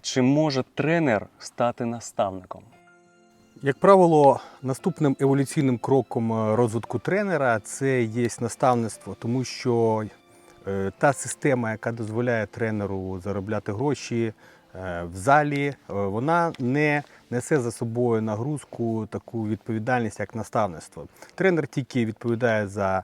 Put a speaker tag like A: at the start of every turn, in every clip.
A: Чи може тренер стати наставником?
B: Як правило, наступним еволюційним кроком е, розвитку тренера це є наставництво, тому що е, та система, яка дозволяє тренеру заробляти гроші е, в залі, вона не несе за собою нагрузку, таку відповідальність, як наставництво. Тренер тільки відповідає за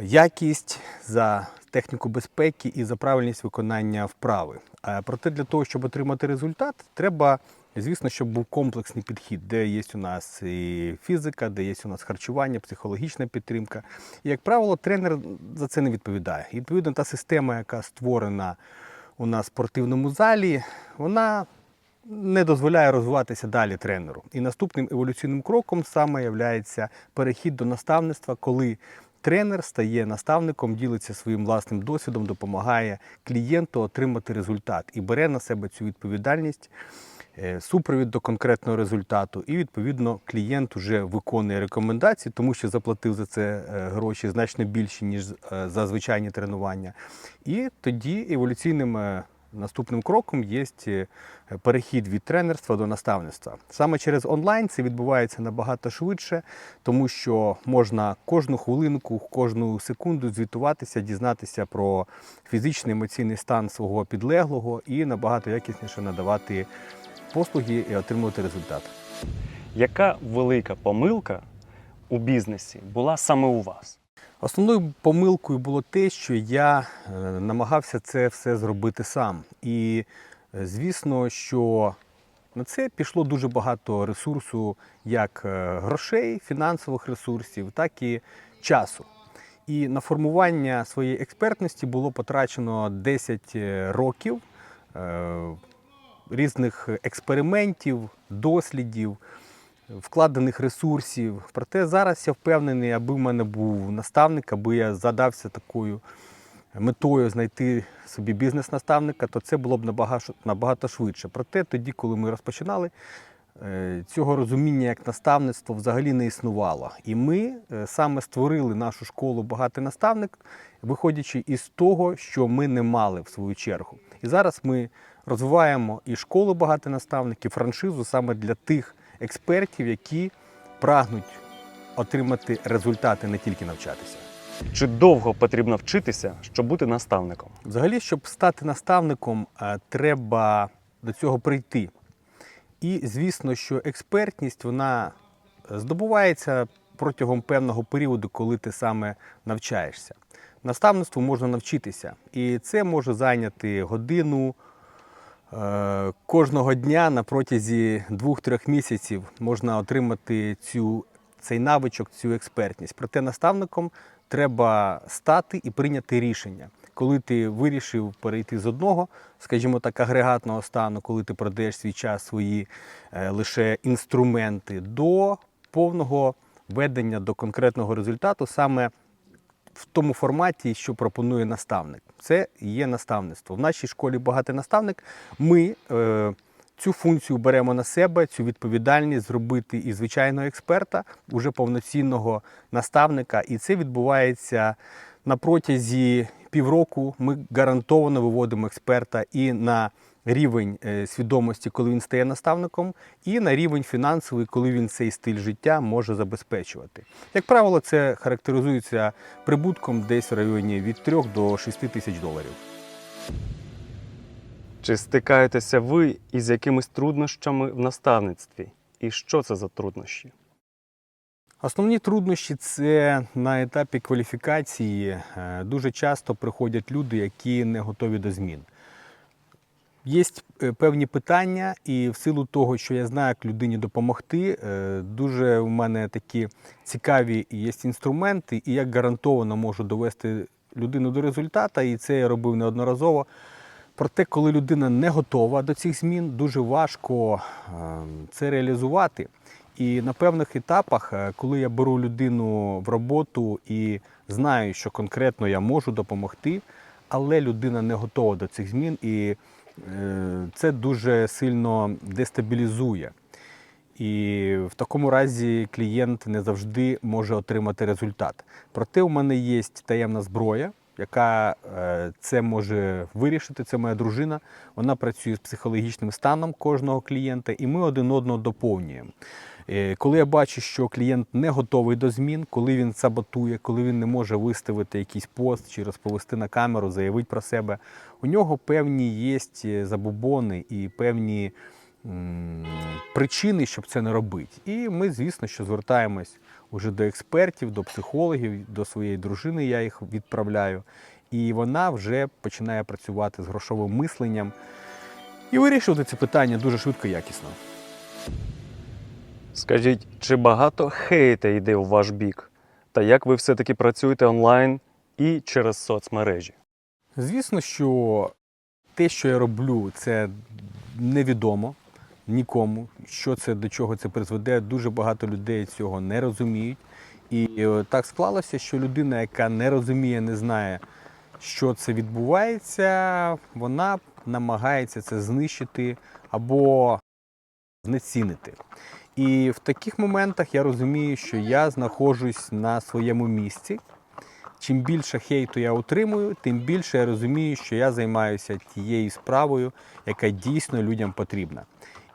B: якість, за техніку безпеки і за правильність виконання вправи. А Проте для того, щоб отримати результат, треба, звісно, щоб був комплексний підхід, де є у нас і фізика, де є у нас харчування, психологічна підтримка. І, як правило, тренер за це не відповідає. І, відповідно, та система, яка створена у нас в спортивному залі, вона не дозволяє розвиватися далі тренеру. І наступним еволюційним кроком саме є перехід до наставництва, коли тренер стає наставником, ділиться своїм власним досвідом, допомагає клієнту отримати результат і бере на себе цю відповідальність, е, супровід до конкретного результату. І відповідно клієнт вже виконує рекомендації, тому що заплатив за це е, гроші значно більші, ніж е, за звичайні тренування. І тоді еволюційним наступним кроком є е, перехід від тренерства до наставництва. Саме через онлайн це відбувається набагато швидше, тому що можна кожну хвилинку, кожну секунду звітуватися, дізнатися про фізичний емоційний стан свого підлеглого і набагато якісніше надавати послуги і отримувати результат.
A: Яка велика помилка у бізнесі була саме у вас?
B: Основною помилкою було те, що я е, намагався це все зробити сам. І е, звісно, що на це пішло дуже багато ресурсу, як е, грошей, фінансових ресурсів, так і часу. І на формування своєї експертності було потрачено 10 років різних експериментів, дослідів, вкладених ресурсів. Проте зараз я впевнений, аби в мене був наставник, аби я задався такою метою знайти собі бізнес-наставника, то це було б набагато, набагато швидше. Проте тоді, коли ми розпочинали, е, цього розуміння як наставництво взагалі не існувало. І ми е, саме створили нашу школу багатий наставник, виходячи із того, що ми не мали в свою чергу. І зараз ми розвиваємо і школу багатий наставник, і франшизу саме для тих експертів, які прагнуть отримати результати, не тільки навчатися.
A: Чи довго потрібно вчитися, щоб бути наставником?
B: Взагалі, щоб стати наставником, е, треба до цього прийти. І звісно, що експертність вона здобувається протягом певного періоду, коли ти саме навчаєшся. Наставництву можна навчитися, і це може зайняти годину. Е, Кожного дня на протязі двох-трьох місяців можна отримати цю, цей навичок, цю експертність. Проте наставником треба стати і прийняти рішення. Коли ти вирішив перейти з одного, скажімо так, агрегатного стану, коли ти продаєш свій час, свої е, лише інструменти, до повного ведення до конкретного результату саме в тому форматі, що пропонує наставник. Це є наставництво. В нашій школі багатий наставник. Ми е, цю функцію беремо на себе, цю відповідальність зробити із звичайного експерта, уже повноцінного наставника. І це відбувається на протязі півроку. Ми гарантовано виводимо експерта і на рівень е, свідомості, коли він стає наставником, і на рівень фінансовий, коли він цей стиль життя може забезпечувати. Як правило, це характеризується прибутком десь в районі від 3 до 6 тисяч доларів.
A: Чи стикаєтеся ви із якимись труднощами в наставництві? І що це за труднощі?
B: Основні труднощі це на етапі кваліфікації. Е, Дуже часто приходять люди, які не готові до змін. Є е, певні питання, і в силу того, що я знаю, як людині допомогти, е, дуже у мене такі цікаві є інструменти, і я гарантовано можу довести людину до результату, і це я робив неодноразово. Проте, коли людина не готова до цих змін, дуже важко е, це реалізувати. І на певних етапах, коли я беру людину в роботу і знаю, що конкретно я можу допомогти, але людина не готова до цих змін, і це дуже сильно дестабілізує. І в такому разі клієнт не завжди може отримати результат. Проте у мене є таємна зброя, яка е, це може вирішити. Це моя дружина. Вона працює з психологічним станом кожного клієнта, і ми один одного доповнюємо. Е, Коли я бачу, що клієнт не готовий до змін, коли він саботує, коли він не може виставити якийсь пост чи розповісти на камеру, заявити про себе, у нього певні є забубони і певні причини, щоб це не робити. І ми, звісно, що звертаємось уже до експертів, до психологів, до своєї дружини. Я їх відправляю. І вона вже починає працювати з грошовим мисленням і вирішувати це питання дуже швидко і якісно.
A: Скажіть, чи багато хейта йде у ваш бік? Та як ви все-таки працюєте онлайн і через соцмережі?
B: Звісно, що те, що я роблю, це невідомо нікому, що це до чого це призведе. Дуже багато людей цього не розуміють. І е, так склалося, що людина, яка не розуміє, не знає, що це відбувається, вона намагається це знищити або знецінити. І в таких моментах я розумію, що я знаходжусь на своєму місці. Чим більше хейту я отримую, тим більше я розумію, що я займаюся тією справою, яка дійсно людям потрібна.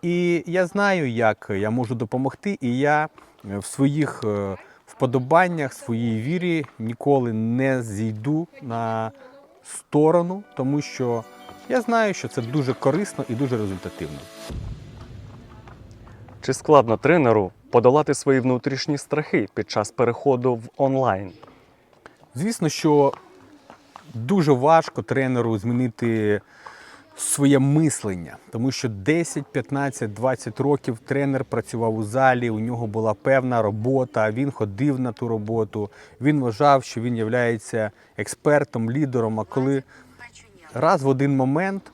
B: І я знаю, як я можу допомогти, і я е, в своїх е, вподобаннях, своїй вірі ніколи не зійду на сторону, тому що я знаю, що це дуже корисно і дуже результативно.
A: Чи складно тренеру подолати свої внутрішні страхи під час переходу в онлайн?
B: Звісно, що дуже важко тренеру змінити своє мислення, тому що 10, 15, 20 років тренер працював у залі, у нього була певна робота, він ходив на ту роботу, він вважав, що він є експертом, лідером. А коли раз в один момент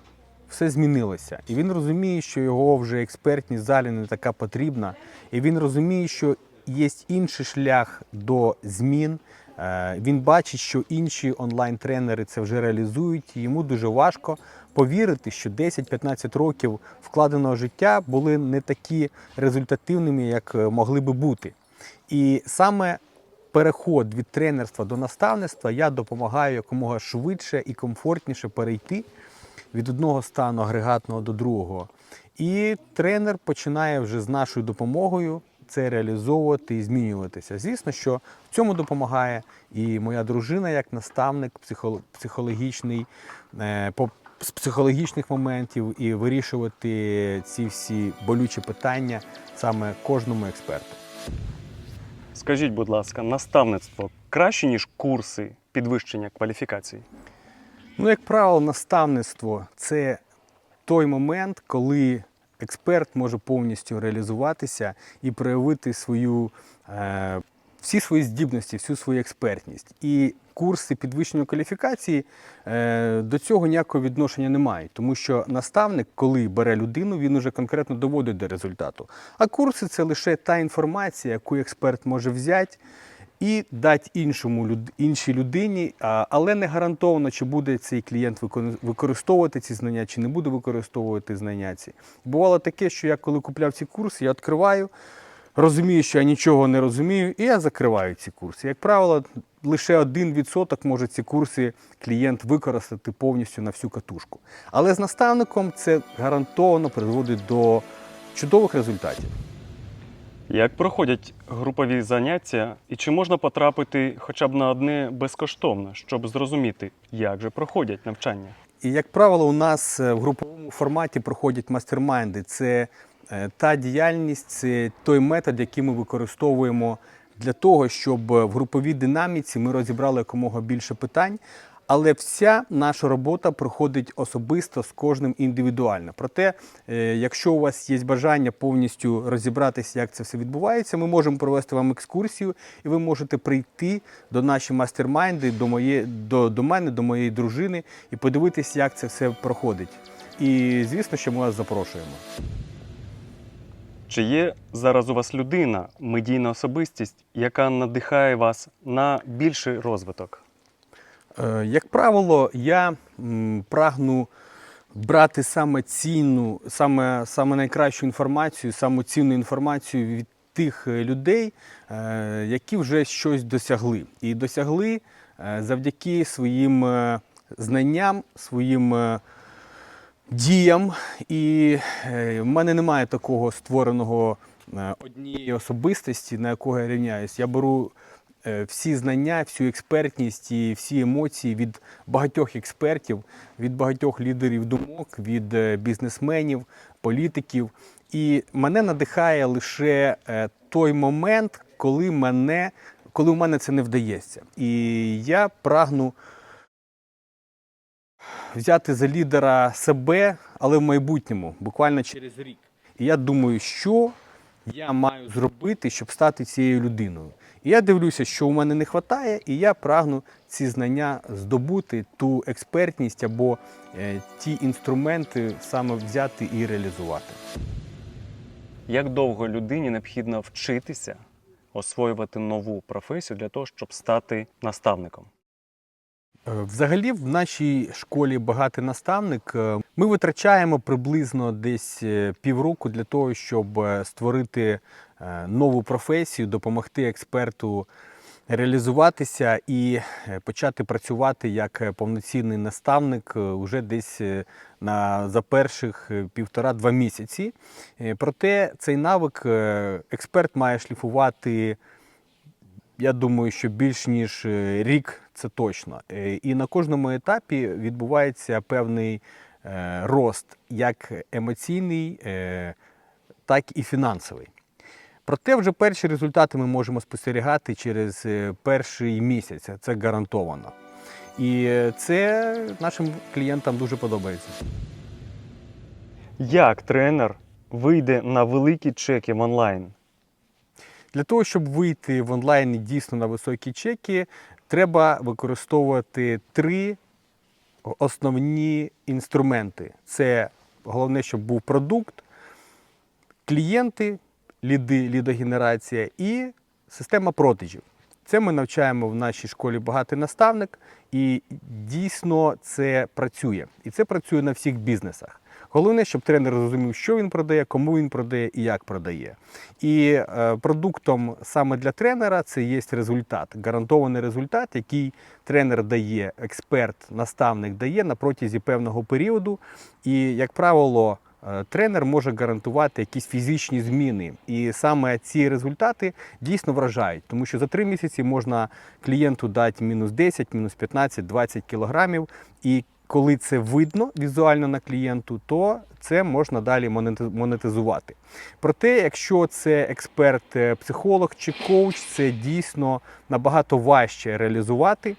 B: все змінилося, і він розуміє, що його вже експертність залі не така потрібна, і він розуміє, що є інший шлях до змін. Е, Він бачить, що інші онлайн-тренери це вже реалізують. і Йому дуже важко повірити, що 10-15 років вкладеного життя були не такі результативними, як е, могли би бути. І саме переход від тренерства до наставництва я допомагаю якомога швидше і комфортніше перейти від одного стану агрегатного до другого. І тренер починає вже з нашою допомогою це реалізовувати і змінюватися. Звісно, що в цьому допомагає і моя дружина як наставник психологічний е, з психологічних моментів і вирішувати ці всі болючі питання саме кожному експерту.
A: Скажіть, будь ласка, наставництво краще, ніж курси підвищення кваліфікації?
B: Ну, як правило, наставництво це той момент, коли експерт може повністю реалізуватися і проявити свою, е, всі свої здібності, всю свою експертність. І курси підвищення кваліфікації е, до цього ніякого відношення не мають, тому що наставник, коли бере людину, він уже конкретно доводить до результату. А курси це лише та інформація, яку експерт може взяти і дати іншому іншій людині, але не гарантовано, чи буде цей клієнт використовувати ці знання, чи не буде використовувати знання ці. Бувало таке, що я коли купляв ці курси, я відкриваю, розумію, що я нічого не розумію, і я закриваю ці курси. Як правило, лише 1% може ці курси клієнт використати повністю на всю катушку. Але з наставником це гарантовано призводить до чудових результатів.
A: Як проходять групові заняття і чи можна потрапити хоча б на одне безкоштовно, щоб зрозуміти, як же проходять навчання?
B: І, як правило, у нас е, в груповому форматі проходять мастермайнди. Це е, та діяльність, це той метод, який ми використовуємо для того, щоб в груповій динаміці ми розібрали якомога більше питань. Але вся наша робота проходить особисто з кожним індивідуально. Проте, е, якщо у вас є бажання повністю розібратися, як це все відбувається, ми можемо провести вам екскурсію, і ви можете прийти до наші мастермайнди, до, моє, до, до мене, до моєї дружини і подивитися, як це все проходить. І звісно, що ми вас запрошуємо.
A: Чи є зараз у вас людина, медійна особистість, яка надихає вас на більший розвиток?
B: Е, Як правило, я прагну брати саме цінну, саме, саме найкращу інформацію, саму цінну інформацію від тих е, людей, е, які вже щось досягли. І досягли завдяки своїм знанням, своїм діям. І в мене немає такого створеного однієї особистості, на якого я рівняюсь. Я беру всі знання, всю експертність і всі емоції від багатьох експертів, від багатьох лідерів думок, від е, бізнесменів, політиків. І мене надихає лише е, той момент, коли мене, коли в мене це не вдається. І я прагну взяти за лідера себе, але в майбутньому, буквально через рік. І я думаю, що я маю зробити, щоб стати цією людиною. І я дивлюся, що у мене не вистачає, і я прагну ці знання здобути, ту експертність або е, ті інструменти саме взяти і реалізувати.
A: Як довго людині необхідно вчитися освоювати нову професію для того, щоб стати наставником?
B: Е, Взагалі, в нашій школі багатий наставник. е, Ми витрачаємо приблизно десь півроку для того, щоб створити нову професію, допомогти експерту реалізуватися і е, почати працювати як е, повноцінний наставник е, уже десь е, на за перших е, півтора-два місяці. Е, Проте цей навик е, експерт має шліфувати я думаю, що більш ніж е, рік це точно. Е, І на кожному етапі відбувається певний е, рост, як емоційний, е, так і фінансовий. Проте вже перші результати ми можемо спостерігати через е, перший місяць. Це гарантовано. І е, це нашим клієнтам дуже подобається.
A: Як тренер вийде на великі чеки в онлайн?
B: Для того, щоб вийти в онлайн дійсно на високі чеки, треба використовувати три основні інструменти. Це головне, щоб був продукт, клієнти, ліди, лідогенерація і система продажів. Це ми навчаємо в нашій школі багатий наставник, і дійсно це працює. І це працює на всіх бізнесах. Головне, щоб тренер зрозумів, що він продає, кому він продає і як продає. І е, продуктом саме для тренера це є результат, гарантований результат, який тренер дає, експерт, наставник дає на протязі певного періоду. І, як правило, тренер може гарантувати якісь фізичні зміни. І саме ці результати дійсно вражають, тому що за три місяці можна клієнту дати мінус 10, мінус 15, 20 кілограмів. І коли це видно візуально на клієнту, то це можна далі монетизувати. Проте, якщо це експерт, е, психолог чи коуч, це дійсно набагато важче реалізувати.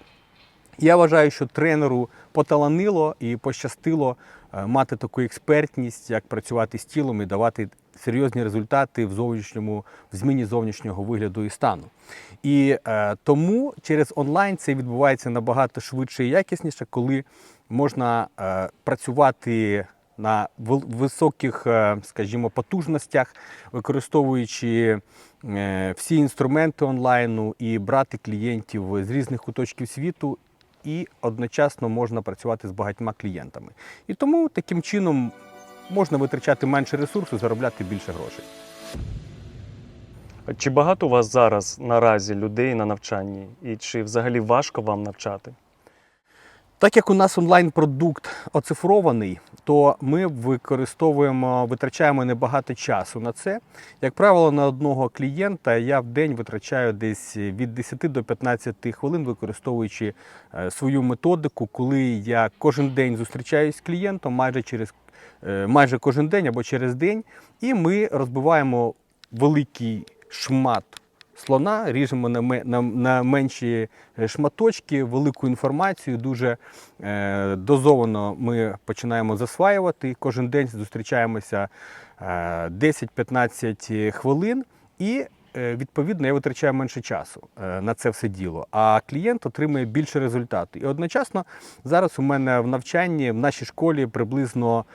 B: Я вважаю, що тренеру поталанило і пощастило е, мати таку експертність, як працювати з тілом і давати серйозні результати в зовнішньому в зміні зовнішнього вигляду і стану. І е, тому через онлайн це відбувається набагато швидше і якісніше, коли можна е, працювати на високих, е, скажімо, потужностях, використовуючи е, всі інструменти онлайну і брати клієнтів з різних куточків світу, і одночасно можна працювати з багатьма клієнтами. І тому таким чином можна витрачати менше ресурсу, заробляти більше грошей.
A: Чи багато у вас зараз наразі людей на навчанні? І чи взагалі важко вам навчати?
B: Так як у нас онлайн-продукт оцифрований, то ми використовуємо, витрачаємо небагато часу на це. Як правило, на одного клієнта я в день витрачаю десь від 10 до 15 хвилин, використовуючи е, свою методику, коли я кожен день зустрічаюсь з клієнтом, майже через е, майже кожен день або через день, і ми розбиваємо великий шмат слона, ріжемо на, менші е, шматочки, велику інформацію. Дуже е, дозовано ми починаємо засваювати. Кожен день зустрічаємося е, 10-15 хвилин і. е, Відповідно, я витрачаю менше часу е, на це все діло, а клієнт отримує більше результату. І одночасно зараз у мене в навчанні в нашій школі приблизно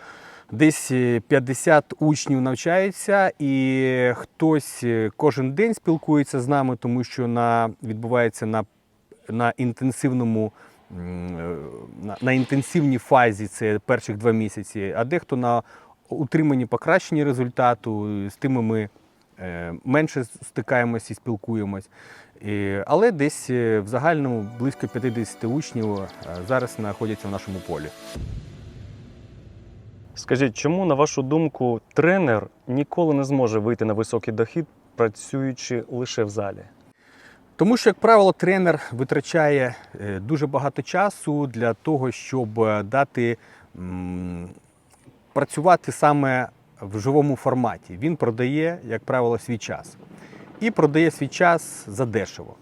B: Десь е, 50 учнів навчаються, і хтось е, кожен день спілкується з нами, тому що на, відбувається на, на інтенсивному. е, На, на інтенсивній фазі це перших два місяці, а дехто на утриманні покращенні результату. З тими ми е, менше стикаємось і спілкуємось. І, але десь е, в загальному близько 50 учнів е, зараз знаходяться в нашому полі.
A: Скажіть, чому, на вашу думку, тренер ніколи не зможе вийти на високий дохід, працюючи лише в залі?
B: Тому що, як правило, тренер витрачає е, дуже багато часу для того, щоб е, дати працювати саме в живому форматі. Він продає, як правило, свій час. І продає свій час задешево.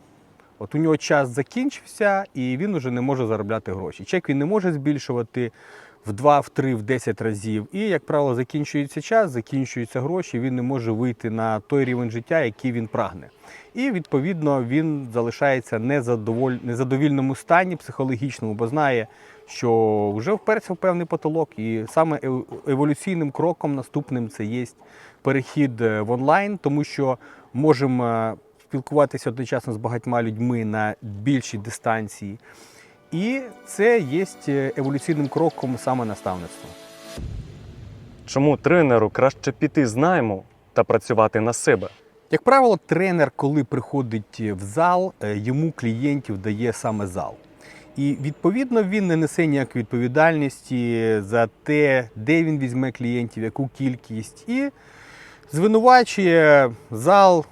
B: От у нього час закінчився, і він вже не може заробляти гроші. Чек він не може збільшувати в 2, в 3, в 10 разів. І, як правило, закінчується час, закінчуються гроші, він не може вийти на той рівень життя, який він прагне. І відповідно він залишається незадоволь... незадовільному стані психологічному, бо знає, що вже вперся в певний потолок, і саме еволюційним кроком наступним це є перехід е, в онлайн, тому що можемо е, спілкуватися одночасно з багатьма людьми на більшій дистанції. І це є е, еволюційним кроком саме наставництва.
A: Чому тренеру краще піти з найму та працювати на себе?
B: Як правило, тренер, коли приходить в зал, е, йому клієнтів дає саме зал. І відповідно він не несе ніякої відповідальності за те, де він візьме клієнтів, яку кількість, і звинувачує зал,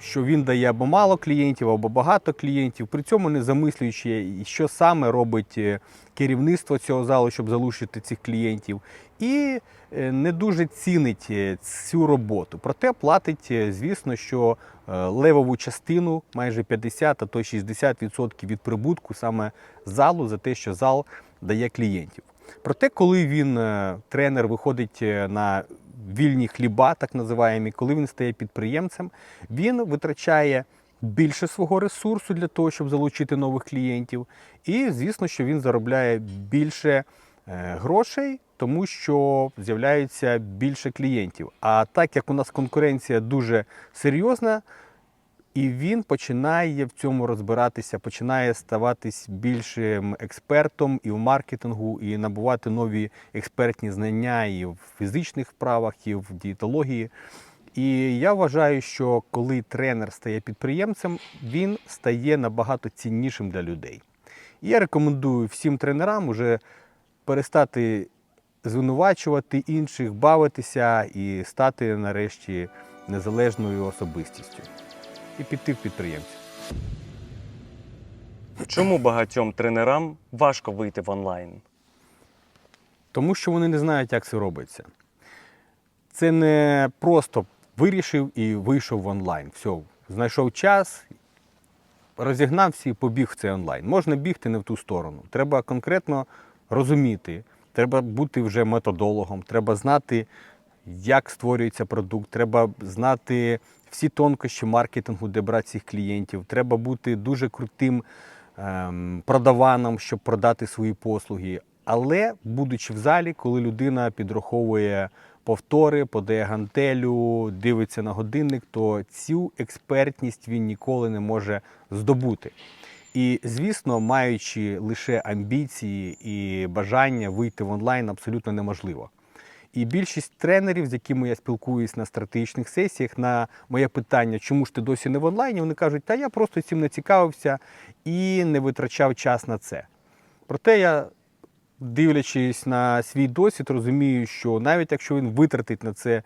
B: що він дає або мало клієнтів, або багато клієнтів, при цьому не замислюючи, що саме робить е, керівництво цього залу, щоб залучити цих клієнтів. І е, не дуже цінить е, цю роботу. Проте платить, звісно, що левову частину, майже 50, а то й 60% від прибутку саме залу за те, що зал дає клієнтів. Проте, коли він, тренер, виходить на вільні хліба, так називаємо, коли він стає підприємцем, він витрачає більше свого ресурсу для того, щоб залучити нових клієнтів. І, звісно, що він заробляє більше е, грошей, тому що з'являється більше клієнтів. А так як у нас конкуренція дуже серйозна, і він починає в цьому розбиратися, починає ставатись більшим експертом і в маркетингу, і набувати нові експертні знання і в фізичних вправах, і в дієтології. І я вважаю, що коли тренер стає підприємцем, він стає набагато ціннішим для людей. І я рекомендую всім тренерам уже перестати звинувачувати інших, бавитися і стати нарешті незалежною особистістю і піти в підприємців.
A: Чому багатьом тренерам важко вийти в онлайн?
B: Тому що вони не знають, як це робиться. Це не просто вирішив і вийшов в онлайн. Все, знайшов час, розігнався і побіг в цей онлайн. Можна бігти не в ту сторону. Треба конкретно розуміти, треба бути вже методологом, треба знати, як створюється продукт, треба знати всі тонкощі маркетингу, де брати цих клієнтів. Треба бути дуже крутим ем, продаваном, щоб продати свої послуги. Але, будучи в залі, коли людина підраховує повтори, подає гантелю, дивиться на годинник, то цю експертність він ніколи не може здобути. І, звісно, маючи лише амбіції і бажання вийти в онлайн, абсолютно неможливо. І більшість тренерів, з якими я спілкуюсь на стратегічних сесіях, на моє питання, чому ж ти досі не в онлайні, вони кажуть, та я просто цим не цікавився і не витрачав час на це. Проте я, дивлячись на свій досвід, розумію, що навіть якщо він витратить на це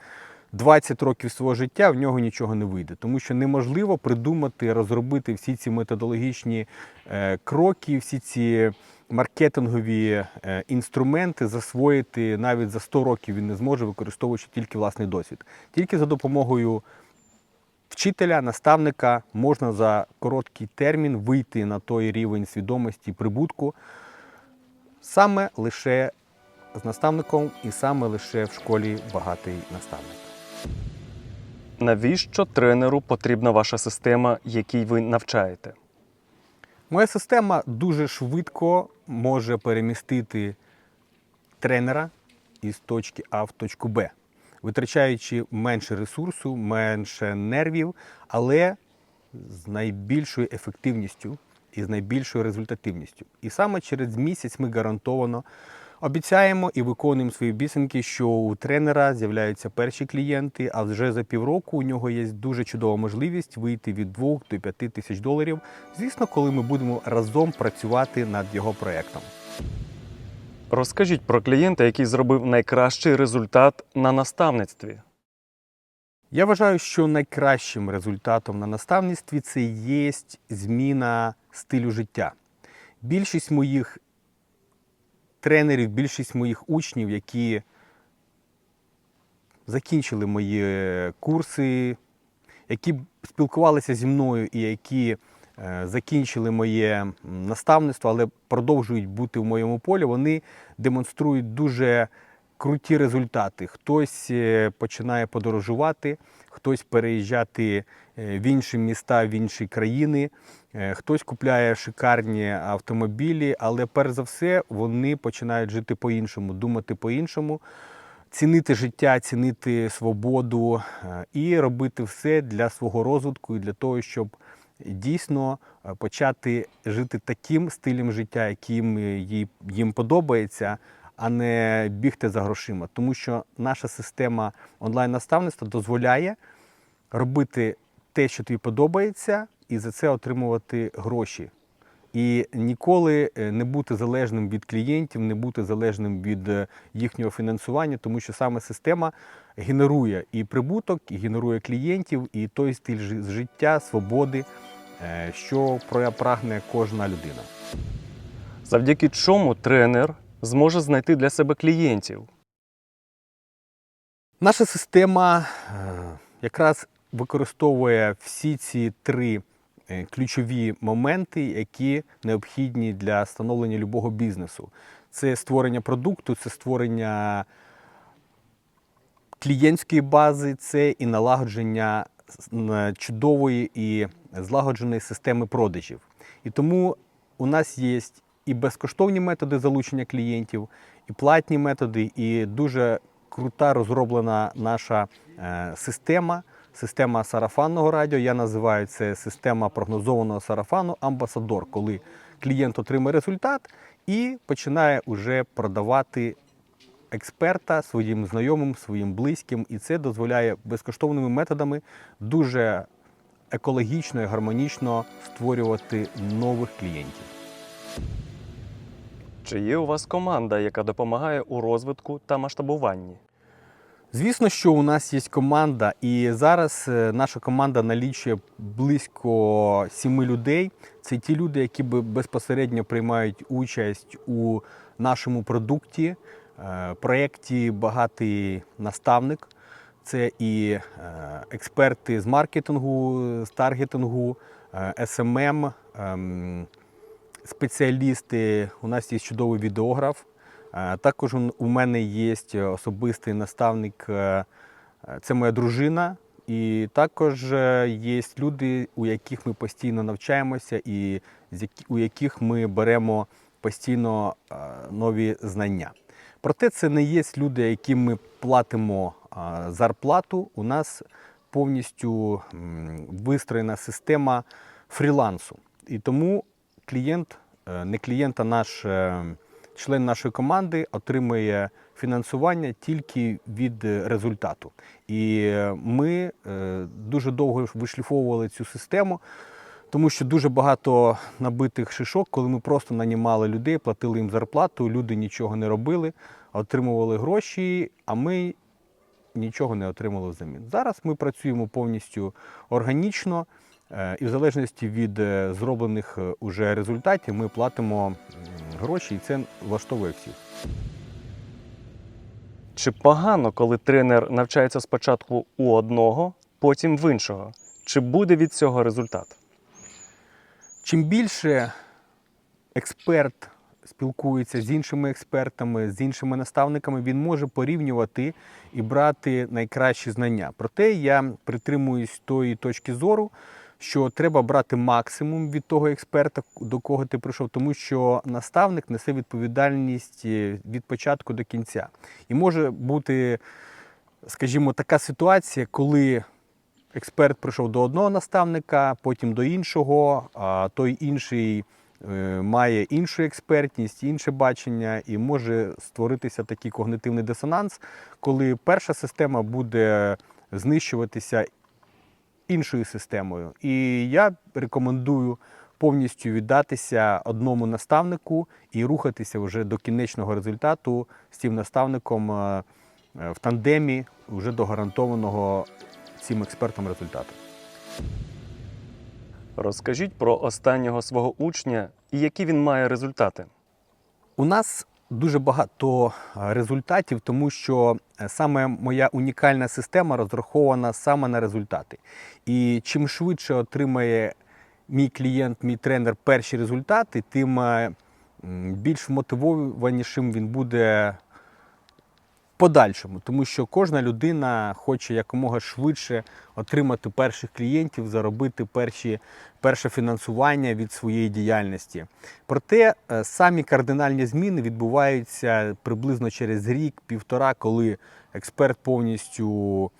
B: 20 років свого життя, в нього нічого не вийде, тому що неможливо придумати, розробити всі ці методологічні е, кроки, всі ці маркетингові е, інструменти засвоїти навіть за 100 років він не зможе, використовуючи тільки власний досвід. Тільки за допомогою вчителя, наставника можна за короткий термін вийти на той рівень свідомості прибутку саме лише з наставником і саме лише в школі багатий наставник.
A: Навіщо тренеру потрібна ваша система, якій ви навчаєте?
B: Моя система дуже швидко може перемістити тренера із точки А в точку Б, витрачаючи менше ресурсу, менше нервів, але з найбільшою ефективністю і з найбільшою результативністю. І саме через місяць ми гарантовано Обіцяємо і виконуємо свої обіцянки, що у тренера з'являються перші клієнти, а вже за півроку у нього є дуже чудова можливість вийти від 2 до 5 тисяч доларів. Звісно, коли ми будемо разом працювати над його проектом.
A: Розкажіть про клієнта, який зробив найкращий результат на наставництві.
B: Я вважаю, що найкращим результатом на наставництві це є зміна стилю життя. Більшість моїх тренерів, більшість моїх учнів, які закінчили мої курси, які спілкувалися зі мною і які е, закінчили моє наставництво, але продовжують бути в моєму полі, вони демонструють дуже круті результати. Хтось е, починає подорожувати, хтось переїжджати е, в інші міста, в інші країни, е, хтось купляє шикарні автомобілі, але перш за все вони починають жити по-іншому, думати по-іншому. Цінити життя, цінити свободу е, і робити все для свого розвитку і для того, щоб дійсно е, почати жити таким стилем життя, яким е, їм подобається, а не бігти за грошима. Тому що наша система онлайн-наставництва дозволяє робити те, що тобі подобається, і за це отримувати гроші. І ніколи е, не бути залежним від клієнтів, не бути залежним від е, їхнього фінансування, тому що саме система генерує і прибуток, і генерує клієнтів, і той стиль життя, свободи, е, що прагне кожна людина.
A: Завдяки чому тренер зможе знайти для себе клієнтів.
B: Наша система якраз використовує всі ці три ключові моменти, які необхідні для становлення любого бізнесу. Це створення продукту, це створення клієнтської бази, це і налагодження чудової і злагодженої системи продажів. І тому у нас є і безкоштовні методи залучення клієнтів, і платні методи, і дуже крута розроблена наша е, система. Система сарафанного радіо. Я називаю це система прогнозованого сарафану амбасадор, коли клієнт отримує результат і починає уже продавати експерта своїм знайомим, своїм близьким, і це дозволяє безкоштовними методами дуже екологічно і гармонічно створювати нових клієнтів.
A: Чи є у вас команда, яка допомагає у розвитку та масштабуванні?
B: Звісно, що у нас є команда, і зараз е, наша команда налічує близько сіми людей. Це ті люди, які безпосередньо приймають участь у нашому продукті, е, проєкті Багатий наставник. Це і е, експерти з маркетингу, з таргетингу, е, SMM, ем, спеціалісти. У нас є чудовий відеограф. Е, Також у мене є особистий наставник, е, е, це моя дружина. І також е, є люди, у яких ми постійно навчаємося, і у яких ми беремо постійно е, нові знання. Проте це не є люди, яким ми платимо е, зарплату. У нас повністю вистроєна система фрілансу. І тому клієнт, е, не клієнт, а наш е, член нашої команди отримує фінансування тільки від е, результату. І е, ми е, дуже довго вишліфовували цю систему, тому що дуже багато набитих шишок, коли ми просто нанімали людей, платили їм зарплату, люди нічого не робили, отримували гроші, а ми нічого не отримали взамін. Зараз ми працюємо повністю органічно, і в залежності від е, зроблених е, уже результатів ми платимо гроші, і це влаштовує всіх.
A: Чи погано, коли тренер навчається спочатку у одного, потім в іншого? Чи буде від цього результат?
B: Чим більше експерт спілкується з іншими експертами, з іншими наставниками, він може порівнювати і брати найкращі знання. Проте я притримуюсь тої точки зору, що треба брати максимум від того експерта, до кого ти прийшов, тому що наставник несе відповідальність е, від початку до кінця. І може бути, скажімо, така ситуація, коли експерт прийшов до одного наставника, потім до іншого, а той інший е, має іншу експертність, інше бачення, і може створитися такий когнитивний дисонанс, коли перша система буде знищуватися іншою системою. І я рекомендую повністю віддатися одному наставнику і рухатися вже до кінечного результату з цим наставником е, е, в тандемі, вже до гарантованого цим експертом результату.
A: Розкажіть про останнього свого учня і які він має результати.
B: У нас дуже багато е, результатів, тому що е, саме моя унікальна система розрахована саме на результати. І чим швидше отримає мій клієнт, мій тренер перші результати, тим е, більш мотивованішим він буде подальшому, тому що кожна людина хоче якомога швидше отримати перших клієнтів, заробити перші, перше фінансування від своєї діяльності. Проте е, самі кардинальні зміни відбуваються приблизно через рік-півтора, коли експерт повністю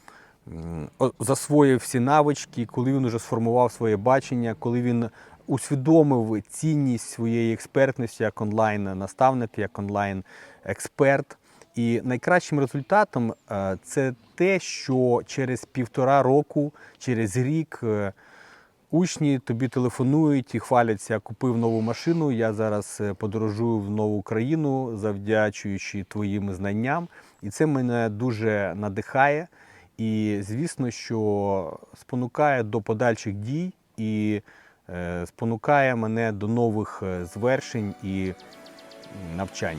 B: засвоїв всі навички, коли він вже сформував своє бачення, коли він усвідомив цінність своєї експертності як онлайн-наставник, як онлайн-експерт. І найкращим результатом е, це те, що через півтора року, через рік е, учні тобі телефонують і хваляться, купив нову машину. Я зараз е, подорожую в нову країну, завдячуючи твоїм знанням. І це мене дуже надихає. І звісно, що спонукає до подальших дій і спонукає мене до нових звершень і навчань.